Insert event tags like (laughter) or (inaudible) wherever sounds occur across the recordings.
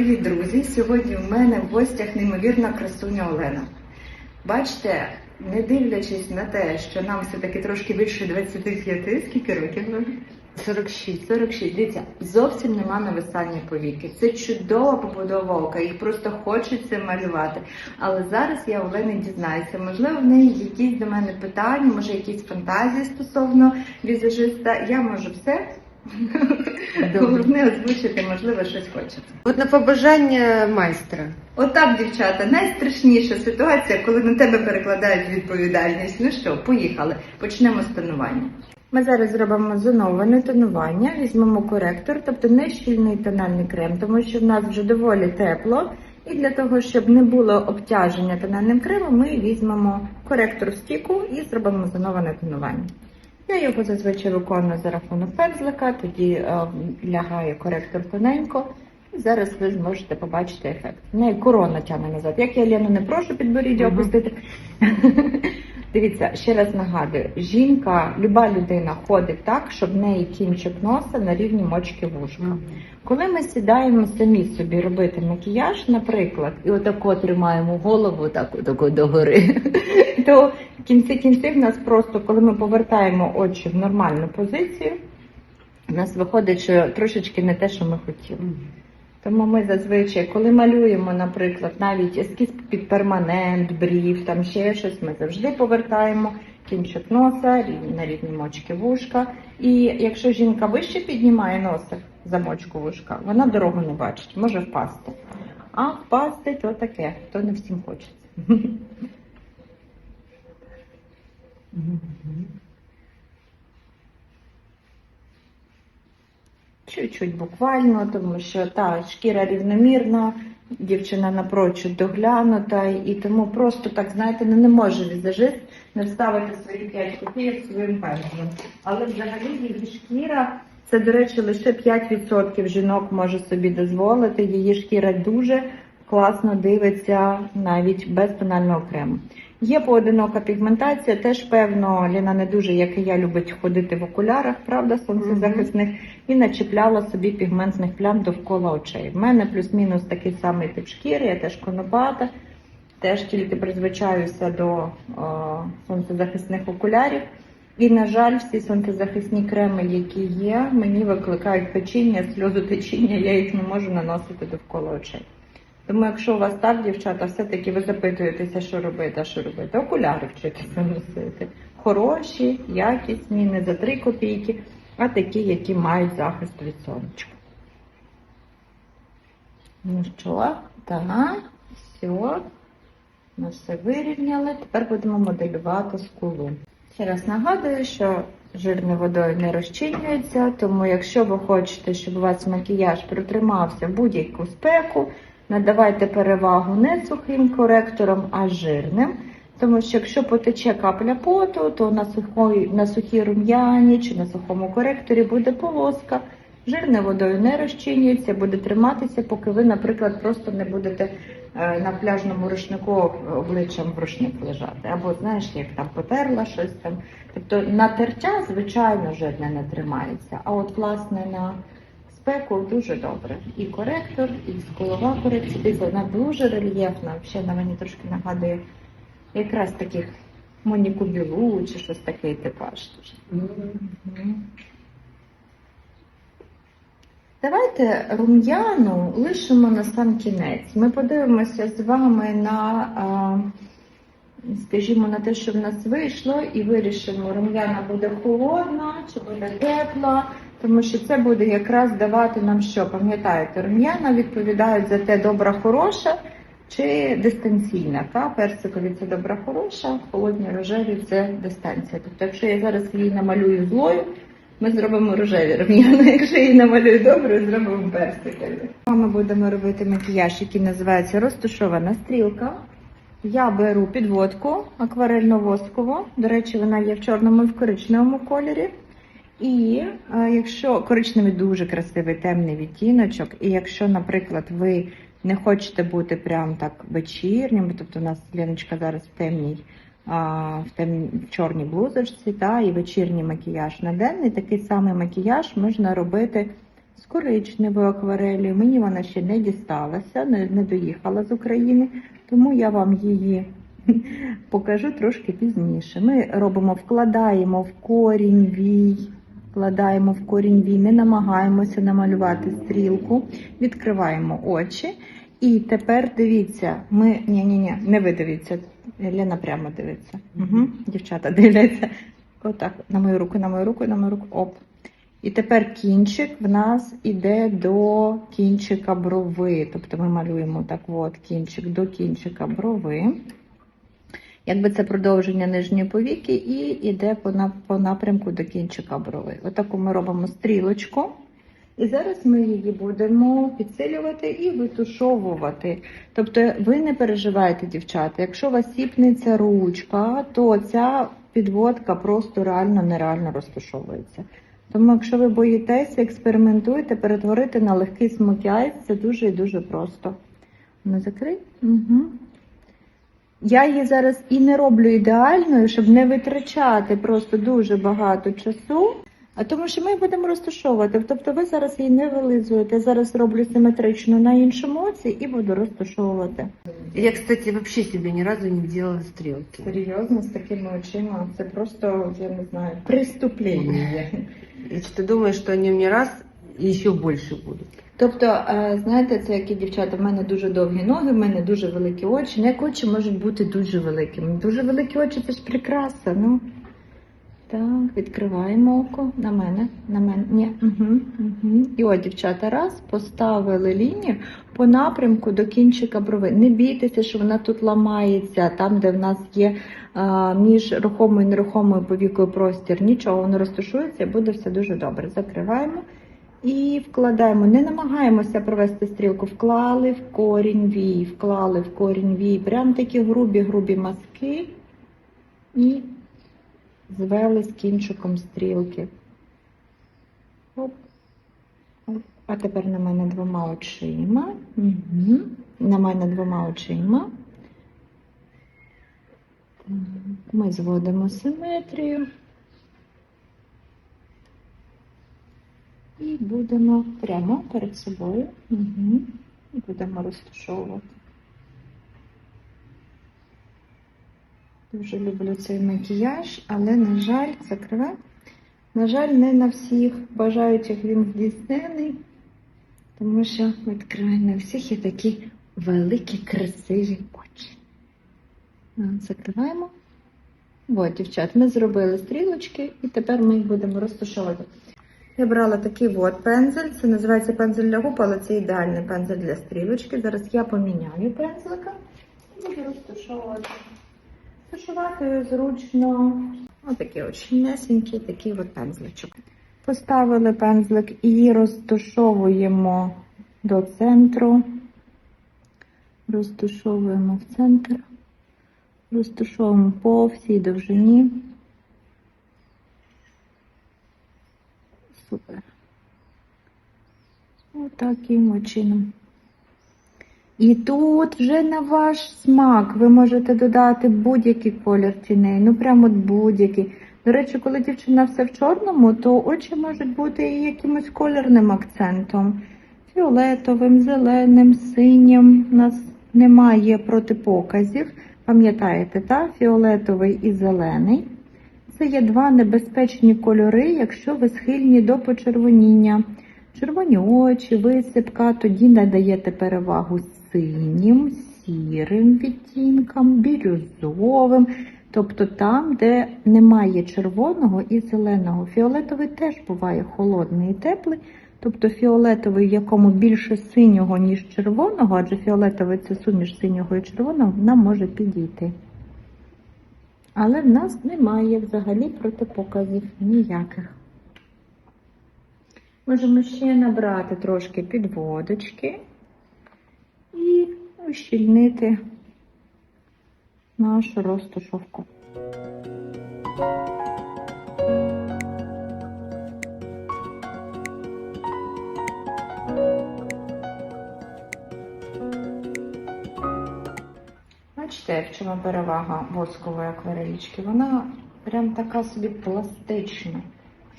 привіт, друзі! Сьогодні у мене в гостях неймовірна красуня Олена. Бачите, не дивлячись на те, що нам все-таки трошки більше 25, скільки років? ви? 46. 46. Дивіться, зовсім нема нависання повіки. Це чудова побудова ока, їх просто хочеться малювати. Але зараз я Олени дізнаюся, можливо, в неї якісь до мене питання, може якісь фантазії стосовно візажиста. Я можу все. Головне озвучити, можливо, щось хочете. От на побажання майстра. Отак, дівчата, найстрашніша ситуація, коли на тебе перекладають відповідальність. Ну що, поїхали. Почнемо з тонування. Ми зараз зробимо зоноване тонування, візьмемо коректор, тобто не щільний тональний крем, тому що в нас вже доволі тепло. І для того, щоб не було обтяження тональним кремом, ми візьмемо коректор в стіку і зробимо зоноване тонування. Я його зазвичай виконую за рахунок пензлика, тоді е, лягає коректор тоненько. Зараз ви зможете побачити ефект. Неї корона тягне назад. Як я Лену не прошу підборіддя опустити. Дивіться, ще раз нагадую: жінка, люба людина ходить так, щоб в неї кінчик носа на рівні мочки вушка. Коли ми сідаємо самі собі робити макіяж, наприклад, і отако тримаємо голову так отако догори, (laughs) то в кінці кінців нас просто, коли ми повертаємо очі в нормальну позицію, у нас виходить, що трошечки не те, що ми хотіли. Тому ми зазвичай, коли малюємо, наприклад, навіть ескіз під перманент, брів, там ще щось, ми завжди повертаємо кінчик носа на рівні мочки вушка. І якщо жінка вище піднімає носа за мочку вушка, вона дорогу не бачить, може впасти. А впасти то таке, то не всім хочеться. (laughs) Чуть-чуть буквально, тому що та шкіра рівномірна, дівчина напрочуд доглянута, і тому просто так, знаєте, ну, не може візажист не вставити свої 5 копійок своїм пензлем. Але взагалі її шкіра, це, до речі, лише 5% жінок може собі дозволити. Її шкіра дуже класно дивиться навіть без тонального крему. Є поодинока пігментація, теж певно, Ліна не дуже, як і я, любить ходити в окулярах, правда, сонцезахисних, і начіпляла собі пігментних плям довкола очей. В мене плюс-мінус такий самий тип шкіри, я теж конопата, теж тільки призвичаюся до о, сонцезахисних окулярів. І, на жаль, всі сонцезахисні креми, які є, мені викликають печіння, сльозотечіння, я їх не можу наносити довкола очей. Тому, якщо у вас так, дівчата, все-таки ви запитуєтеся, що робити, а що робити, окуляри вчитися носити. Хороші, якісні, не за 3 копійки, а такі, які мають захист від сонечка. Ну що, так, все, ми все вирівняли. Тепер будемо моделювати скулу. Ще раз нагадую, що жирною водою не розчинюється, тому якщо ви хочете, щоб у вас макіяж протримався будь-яку спеку, надавайте перевагу не сухим коректором, а жирним. Тому що якщо потече капля поту, то на сухій, на сухій рум'яні чи на сухому коректорі буде полоска. Жирне водою не розчинюється, буде триматися, поки ви, наприклад, просто не будете е, на пляжному рушнику обличчям в рушник лежати. Або знаєш, як там потерла щось там. Тобто на тертя, звичайно, жирне не тримається. А от власне на спеку дуже добре. І коректор, і скулова корекція. Вона дуже рельєфна. Взагалі на мені трошки нагадує якраз таких Моніку Білу чи щось такий типаж. Мгм. Давайте рум'яну лишимо на сам кінець. Ми подивимося з вами на, а, скажімо, на те, що в нас вийшло, і вирішимо, рум'яна буде холодна чи буде тепла, тому що це буде якраз давати нам що. Пам'ятаєте, рум'яна відповідають за те, добра, хороша чи дистанційна. Та? Персикові це добра, хороша, холодні рожеві це дистанція. Тобто, якщо я зараз її намалюю злою, ми зробимо рожеві рум'яна. (laughs) Якщо її намалюю добре, зробимо персикові. Ми будемо робити макіяж, який називається розташована стрілка. Я беру підводку акварельно-воскову. До речі, вона є в чорному і в коричневому кольорі. І е, якщо коричневий дуже красивий темний відтіночок, і якщо, наприклад, ви не хочете бути прям так вечірнім, тобто у нас Леночка зараз в темній, в, тем, в чорній блузочці, та, і вечірній макіяж на денний, такий самий макіяж можна робити з коричневою акварелью. Мені вона ще не дісталася, не, не доїхала з України, тому я вам її (laughs) покажу трошки пізніше. Ми робимо, вкладаємо в корінь вій, вкладаємо в корінь вій, не намагаємося намалювати стрілку, відкриваємо очі. І тепер дивіться, ми ні, ні, ні, не ви дивіться. Лена прямо дивиться. Угу. Дівчата дивляться. Отак, на мою руку, на мою руку, на мою руку. Оп. І тепер кінчик в нас іде до кінчика брови. Тобто ми малюємо так от кінчик до кінчика брови. Якби це продовження нижньої повіки, і йде по, на- по напрямку до кінчика брови. Отаку ми робимо стрілочку. І зараз ми її будемо підсилювати і витушовувати. Тобто ви не переживайте, дівчата, якщо у вас сіпнеться ручка, то ця підводка просто реально нереально розташовується. Тому, якщо ви боїтеся, експериментуйте, перетворити на легкий смокяйс, це дуже і дуже просто. Не закрий? Угу. Я її зараз і не роблю ідеальною, щоб не витрачати просто дуже багато часу. А тому що ми будемо розташовувати. Тобто ви зараз її не вилизуєте. Я зараз роблю симетрично на іншому оці і буду розташовувати. Я, кстати, вообще себе ни разу не делала стрелки. Серйозно, з такими очима, це просто, я не знаю, преступлення. И что думаю, что они мне раз и еще больше будут. Тобто, е, знаєте, це які дівчата, в мене дуже довгі ноги, в мене дуже великі очі. Як очі можуть бути дуже великими. Дуже великі очі це ж прикраса. Ну. Так, відкриваємо око. На мене, на мене. Ні. Угу, угу. І от, дівчата, раз поставили лінію по напрямку до кінчика брови. Не бійтеся, що вона тут ламається, там, де в нас є а, між рухомою і нерухомою повікою простір. Нічого, воно розташується і буде все дуже добре. Закриваємо. І вкладаємо, не намагаємося провести стрілку, вклали в корінь вій, вклали в корінь вій, прям такі грубі-грубі мазки і звели з кінчиком стрілки. Оп. А тепер на мене двома очима. Угу. На мене двома очима. Ми зводимо симетрію. І будемо прямо перед собою. Угу. Будемо розташовувати. Дуже люблю цей макіяж, але, на жаль, закривай. На жаль, не на всіх бажаючих він здійснений, тому що відкривай на всіх є такі великі, красиві очі. Закриваємо. От, дівчат, ми зробили стрілочки і тепер ми їх будемо розташовувати. Я брала такий от пензель, це називається пензель для губ, але це ідеальний пензель для стрілочки. Зараз я поміняю пензлика і буду розташовувати. Розташувати зручно. Отакий от щільнесенький такий от пензличок. Поставили пензлик і розташовуємо до центру. Розташовуємо в центр. Розташовуємо по всій довжині. Супер. Отаким от чином. І тут вже на ваш смак ви можете додати будь-який колір тіней, ну прямо от будь-який. До речі, коли дівчина все в чорному, то очі можуть бути і якимось кольорним акцентом. Фіолетовим, зеленим, синім. У нас немає протипоказів. Пам'ятаєте, так? Фіолетовий і зелений. Це є два небезпечні кольори, якщо ви схильні до почервоніння. Червоні очі, висипка, тоді надаєте перевагу синім, сірим відтінкам, бірюзовим, тобто там, де немає червоного і зеленого. Фіолетовий теж буває холодний і теплий, тобто фіолетовий, в якому більше синього, ніж червоного, адже фіолетовий це суміш синього і червоного, нам може підійти. Але в нас немає взагалі протипоказів ніяких. Можемо ще набрати трошки підводочки і ущільнити нашу розташовку. Бачите, в чому перевага воскової акварелічки? Вона прям така собі пластична.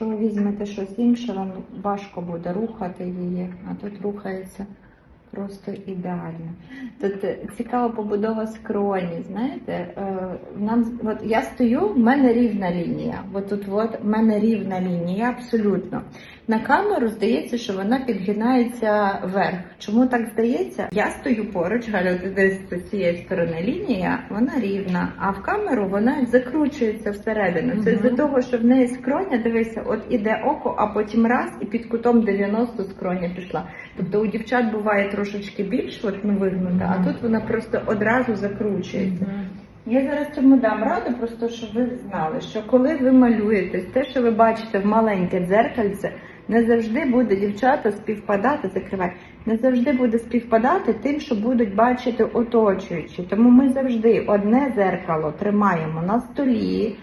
Якщо ви візьмете щось інше, вам важко буде рухати її, а тут рухається просто ідеально. Тут е, цікава побудова скроні, знаєте, е, нам от я стою, в мене рівна лінія. От тут от в мене рівна лінія, абсолютно. На камеру здається, що вона підгинається вверх. Чому так здається? Я стою поруч, Галя, десь з цієї сторони лінія, вона рівна, а в камеру вона закручується всередину. Це Мгм. з-за того, що в неї скроня, дивися, от іде око, а потім раз і під кутом 90 скроня пішла. Тобто у дівчат буває трошечки більше, от ну, вигнута, а тут вона просто одразу закручується. Я зараз цьому дам раду, просто щоб ви знали, що коли ви малюєтесь, те, що ви бачите в маленьке дзеркальце, не завжди буде дівчата співпадати, закривай, не завжди буде співпадати тим, що будуть бачити оточуючі. Тому ми завжди одне зеркало тримаємо на столі.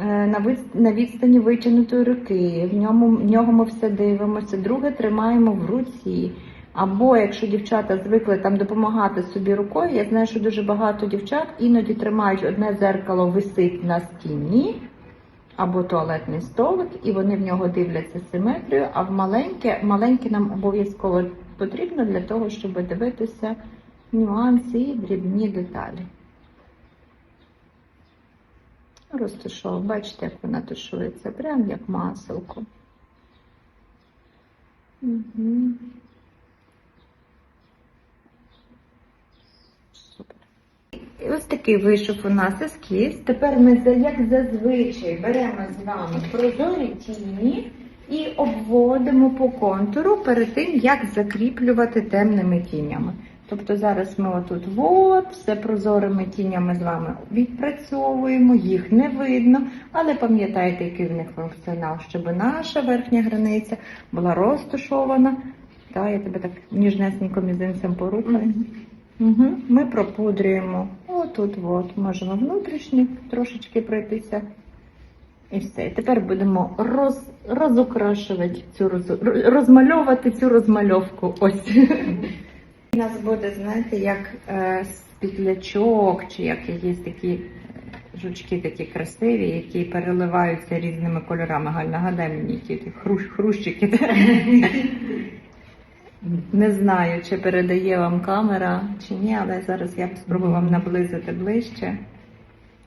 Е, На відстані витягнутої руки, в ньому в нього ми все дивимося. Друге тримаємо в руці. Або якщо дівчата звикли там допомагати собі рукою, я знаю, що дуже багато дівчат іноді тримають одне дзеркало, висить на стіні, або туалетний столик, і вони в нього дивляться симетрію, а в маленьке, маленьке нам обов'язково потрібно для того, щоб дивитися нюанси і дрібні деталі. Розташовую, бачите, як вона тушується, прям як маселко. Угу. Супер. І ось такий вийшов у нас ескіз. Тепер ми, як зазвичай, беремо з вами прозорі тіні і обводимо по контуру перед тим, як закріплювати темними тінями. Тобто зараз ми отут от, все прозорими тінями з вами відпрацьовуємо, їх не видно, але пам'ятайте, який в них функціонал, щоб наша верхня границя була розташована. Та, я тебе так ніжнесенько мізинцем порухаю. Угу. Ми пропудрюємо отут, от, можемо внутрішні трошечки пройтися. І все. І Тепер будемо роз, розукрашувати цю роз, розмальовувати цю розмальовку. Ось. У нас буде, знаєте, як е, спітлячок, чи як є такі жучки такі красиві, які переливаються різними кольорами. Галь, нагадай мені, які ті хрущ, хрущики. (laughs) Не знаю, чи передає вам камера чи ні, але зараз я спробую вам наблизити ближче,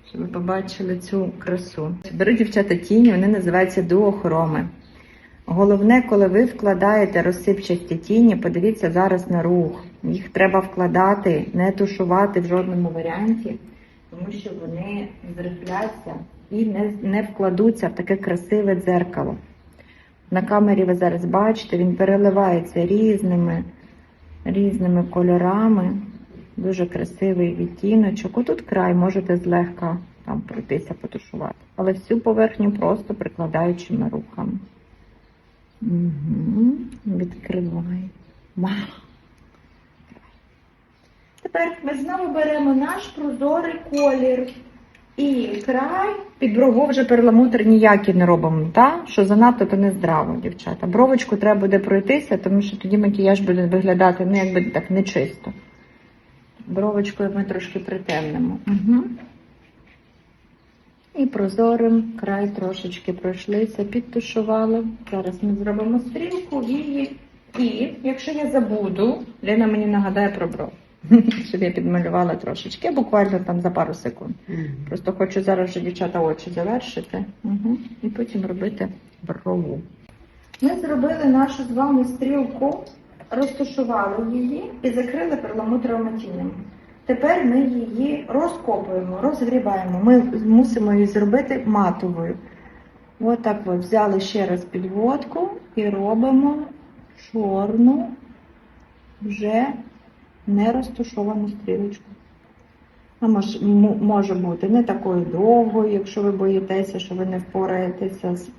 щоб ви побачили цю красу. Беру дівчата тіні, вони називаються дуохроми. Головне, коли ви вкладаєте розсипчасті тіні, подивіться зараз на рух. Їх треба вкладати, не тушувати в жодному варіанті, тому що вони зрифляться і не, не вкладуться в таке красиве дзеркало. На камері ви зараз бачите, він переливається різними, різними кольорами. Дуже красивий відтіночок. Отут край можете злегка там пройтися, потушувати. Але всю поверхню просто прикладаючими рухами. Угу. Відкривай. Вау! Тепер ми знову беремо наш прозорий колір. І край під брову вже перламутр ніякий не робимо, та? що занадто то не здраво, дівчата. Бровочку треба буде пройтися, тому що тоді макіяж буде виглядати ну, якби так нечисто. Бровочкою ми трошки притемнемо. Угу. І прозорим край трошечки пройшлися, підтушували. Зараз ми зробимо стрілку, вії. І якщо я забуду, Лена мені нагадає про бров. (laughs) Щоб я підмалювала трошечки, буквально там за пару секунд. Просто хочу зараз вже дівчата очі завершити угу. і потім робити брову. Ми зробили нашу з вами стрілку, розташували її і закрили перламутровими тінями. Тепер ми її розкопуємо, розгрібаємо. Ми мусимо її зробити матовою. Ось так от взяли ще раз підводку і робимо чорну, вже не розташовану стрілочку. Вона може бути не такою довгою, якщо ви боїтеся, що ви не впораєтеся з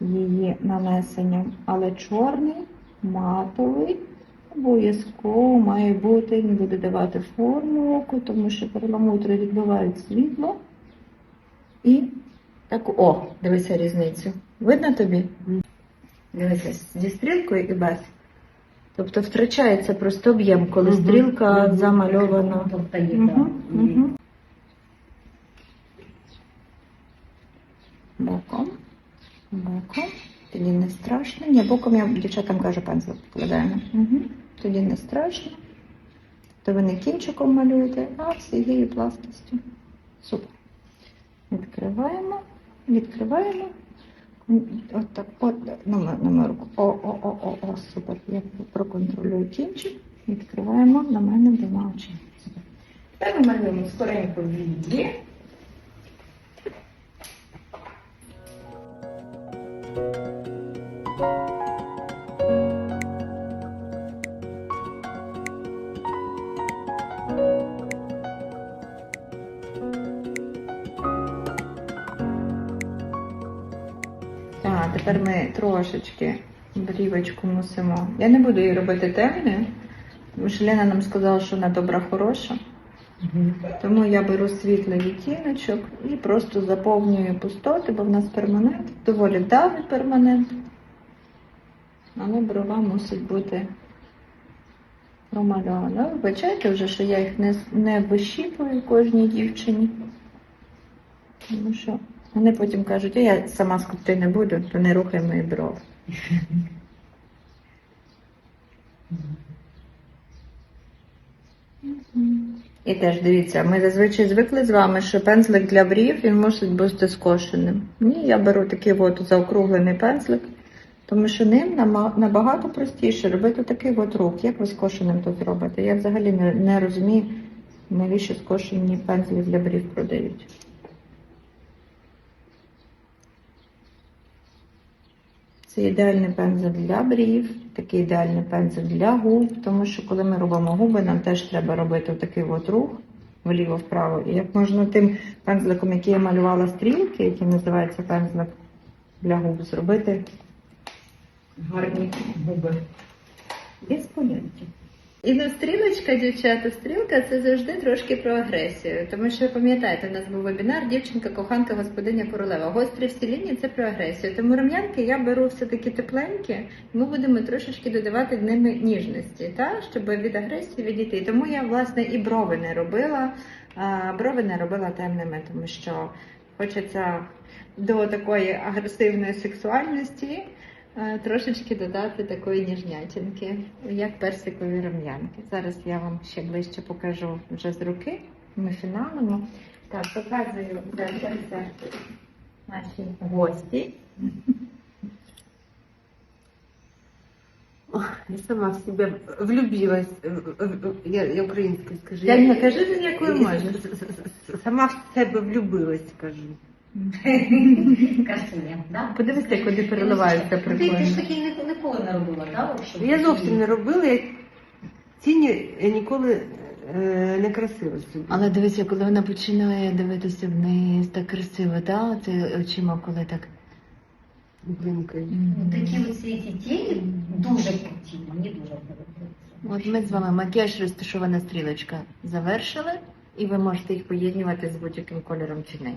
її нанесенням. Але чорний, матовий, обов'язково має бути, не буде давати форму оку, тому що перламутри відбивають світло. І так, о, дивися різницю. Видно тобі? Дивися, зі стрілкою і без. Тобто втрачається просто об'єм, коли стрілка замальована. Тобто Мгм, так. Боком. Боком. Тоді не страшно. Ні, боком я дівчатам кажу, пензлик підкладаємо. Угу. Тоді не страшно. То ви не кінчиком малюєте, а всією пластистю. Супер. Відкриваємо, відкриваємо. От так, от, на, на руку. О, о, о, о, о, супер. Я проконтролюю кінчик. Відкриваємо на мене двома очима. Тепер ми малюємо скоренько вії. Тепер ми трошечки брівочку мусимо. Я не буду її робити темною, тому що Лена нам сказала, що вона добра хороша. Тому я беру світлий відтіночок і просто заповнюю пустоти, бо в нас перманент, доволі давній перманент. Але брова мусить бути промальована. Ви Вибачайте вже, що я їх не, не вищіпую кожній дівчині. Тому що вони потім кажуть, а я сама скупти не буду, то не рухай мої брови. І теж дивіться, ми зазвичай звикли з вами, що пензлик для брів він мусить бути скошеним. Ні, я беру такий от заокруглений пензлик, тому що ним набагато простіше робити такий от рух. Як ви скошеним то зробите? Я взагалі не розумію, навіщо скошені пензлі для брів продають. Це ідеальний пензель для брів, такий ідеальний пензель для губ, тому що коли ми робимо губи, нам теж треба робити такий от рух вліво-вправо. І як можна тим пензликом, який я малювала стрілки, який називається пензлик для губ, зробити гарні губи. Без поняття. І ну, стрілочка, дівчата, стрілка це завжди трошки про агресію. Тому що пам'ятаєте, у нас був вебінар дівчинка, коханка, господиня королева. Гострі всі лінії це про агресію. Тому рум'янки я беру все-таки тепленькі, ми будемо трошечки додавати ними ніжності, та? щоб від агресії відійти. Тому я власне і брови не робила, а, брови не робила темними, тому що хочеться до такої агресивної сексуальності. Е, Трошечки додати такої ніжнятинки, як персикові рум'янки. Зараз я вам ще ближче покажу вже з руки. Ми фіналимо. Так, показую це все наші гості. Ох, Я сама в себя влюбилась. Я, я українською скажу. Я не кажу, якою можеш. Сама в себе влюбилась, скажу. (laughs) (laughs) Красуня, да? Подивися, куди переливаються Ти, ти ж прикольно. таки ніколи не робила, да? щоб- Я зовсім не робила, я тіні ніколи е, не красила собі. Але дивися, коли вона починає дивитися вниз, так красиво, так? Це очима, коли так. Блинкою. Ну, Такі оці ці тіні дуже круті, мені дуже подобаються. От ми з вами макіяж розташована стрілочка завершили, і ви можете їх поєднувати з будь-яким кольором тіней.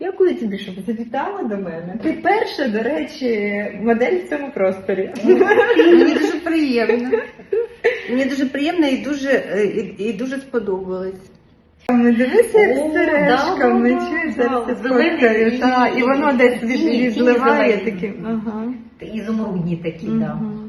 Дякую тобі, що завітала до мене. Ти перша, до речі, модель в цьому просторі. Мені дуже приємно. Мені дуже приємно і дуже, е, і, і дуже сподобалось. Ми дивися, як О, сережками, да, да, чуєш, да, зараз да. це сфоткаю, та, і воно десь від- відливає таким. Ага. Ізумрудні такі, так. Да. Мгм.